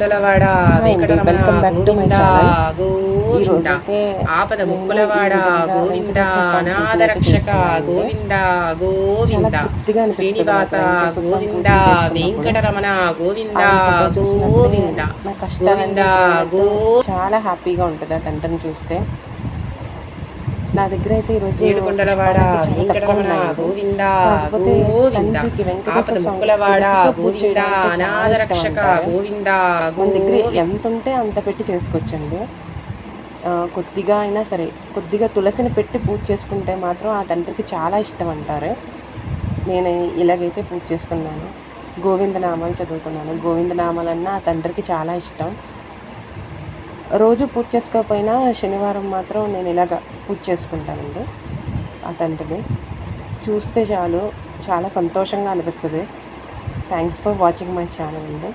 ఏడుకొండలవాడ hi అండి, Venkataramana welcome back to my Govinda channel. ఈ గోవింద రోజైతే ఆపద ముక్కులవాడ గోవింద అనాథ రక్షక. గోవింద గోవింద శ్రీనివాస గోవింద. వెంకటరమణ గోవింద గోవింద గోవింద గో చాలా హ్యాపీగా ఉంటుంది ఆ తండ్రిని చూస్తే నా దగ్గర అయితే ఈరోజు ఏడుకొండలవాడ. గోవింద గోవింద తండ్రికి మన దగ్గర ఎంత ఉంటే అంత పెట్టి చేసుకోవచ్చండి కొద్దిగా అయినా సరే కొద్దిగా తులసిని పెట్టి పూజ చేసుకుంటే మాత్రం ఆ తండ్రికి చాలా ఇష్టం అంటారు. నేను ఇలాగైతే పూజ చేసుకున్నాను. గోవిందనామాలు చదువుకున్నాను. గోవిందనామాలన్నా ఆ తండ్రికి చాలా ఇష్టం. రోజు పూజ చేసుకోకపోయినా శనివారం మాత్రం నేను ఇలాగ పూజ చేసుకుంటానండి. ఆ తండ్రిని చూస్తే చాలు చాలా సంతోషంగా అనిపిస్తుంది. Thanks for watching my channel అండి.